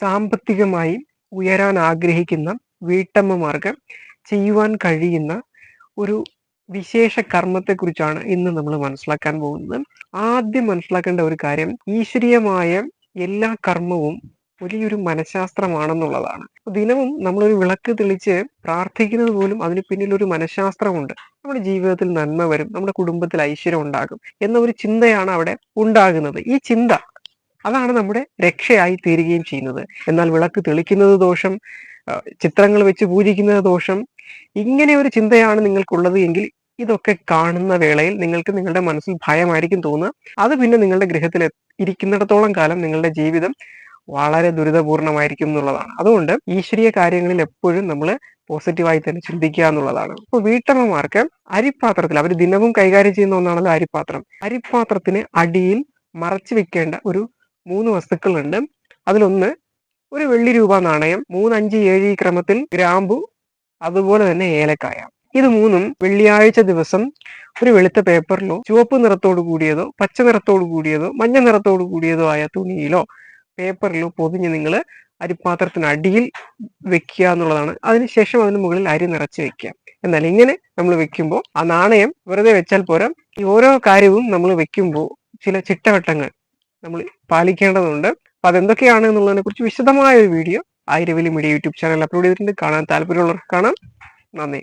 സാമ്പത്തികമായി ഉയരാൻ ആഗ്രഹിക്കുന്ന വീട്ടമ്മമാർക്ക് ചെയ്യുവാൻ കഴിയുന്ന ഒരു വിശേഷ കർമ്മത്തെക്കുറിച്ചാണ് ഇന്ന് നമ്മൾ മനസ്സിലാക്കാൻ പോകുന്നത്. ആദ്യം മനസ്സിലാക്കേണ്ട ഒരു കാര്യം ഈശ്വരീയമായ എല്ലാ കർമ്മവും വലിയൊരു മനഃശാസ്ത്രമാണെന്നുള്ളതാണ്. ദിനവും നമ്മളൊരു വിളക്ക് തെളിച്ച് പ്രാർത്ഥിക്കുന്നത് പോലും അതിന് പിന്നിൽ ഒരു മനഃശാസ്ത്രമുണ്ട്. നമ്മുടെ ജീവിതത്തിൽ നന്മ വരും നമ്മുടെ കുടുംബത്തിൽ ഐശ്വര്യം ഉണ്ടാകും എന്ന ഒരു ചിന്തയാണ് അവിടെ ഉണ്ടാകുന്നത്. ഈ ചിന്ത അതാണ് നമ്മുടെ രക്ഷയായി തീരുകയും ചെയ്യുന്നത്. എന്നാൽ വിളക്ക് തെളിക്കുന്നത് ദോഷം ചിത്രങ്ങൾ വെച്ച് പൂജിക്കുന്നത് ദോഷം ഇങ്ങനെ ഒരു ചിന്തയാണ് നിങ്ങൾക്കുള്ളത് എങ്കിൽ ഇതൊക്കെ കാണുന്ന വേളയിൽ നിങ്ങൾക്ക് നിങ്ങളുടെ മനസ്സിൽ ഭയമായിരിക്കും തോന്നുക. അത് പിന്നെ നിങ്ങളുടെ ഗൃഹത്തിൽ ഇരിക്കുന്നിടത്തോളം കാലം നിങ്ങളുടെ ജീവിതം വളരെ ദുരിതപൂർണമായിരിക്കും എന്നുള്ളതാണ്. അതുകൊണ്ട് ഈശ്വരീയ കാര്യങ്ങളിൽ എപ്പോഴും നമ്മൾ പോസിറ്റീവായി തന്നെ ചിന്തിക്കുക എന്നുള്ളതാണ്. അപ്പൊ വീട്ടമ്മമാർക്ക് അരിപ്പാത്രത്തിൽ അവർ ദിനവും കൈകാര്യം ചെയ്യുന്ന ഒന്നാണല്ലോ അരിപ്പാത്രം. അരിപ്പാത്രത്തിന് അടിയിൽ മറച്ചു വെക്കേണ്ട ഒരു മൂന്ന് വസ്തുക്കളുണ്ട്. അതിലൊന്ന് ഒരു വെള്ളി രൂപ നാണയം മൂന്ന് അഞ്ച് ഏഴ് ഈ ക്രമത്തിൽ ഗ്രാമ്പു അതുപോലെ തന്നെ ഏലക്കായ. ഇത് മൂന്നും വെള്ളിയാഴ്ച ദിവസം ഒരു വെളുത്ത പേപ്പറിലോ ചുവപ്പ് നിറത്തോട് കൂടിയതോ പച്ച നിറത്തോട് കൂടിയതോ മഞ്ഞ നിറത്തോട് കൂടിയതോ ആയ തുണിയിലോ പേപ്പറിലോ പൊതിഞ്ഞ് നിങ്ങൾ അരിപ്പാത്രത്തിന് അടിയിൽ വെക്കുക എന്നുള്ളതാണ്. അതിനുശേഷം അതിന് മുകളിൽ അരി നിറച്ച് വെക്കുക. എന്നാൽ ഇങ്ങനെ നമ്മൾ വെക്കുമ്പോൾ ആ നാണയം വെറുതെ വെച്ചാൽ പോരാ. ഈ ഓരോ കാര്യവും നമ്മൾ വെക്കുമ്പോൾ ചില ചിട്ടവട്ടങ്ങൾ നമ്മൾ പാലിക്കേണ്ടതുണ്ട്. അപ്പൊ അതെന്തൊക്കെയാണ് എന്നുള്ളതിനെ കുറിച്ച് വിശദമായ ഒരു വീഡിയോ ആയിരവലി മീഡിയ യൂട്യൂബ് ചാനൽ അപ്ലോഡ് ചെയ്തിട്ടുണ്ട്. കാണാൻ താല്പര്യമുള്ളവർക്ക് കാണാം. നന്ദി.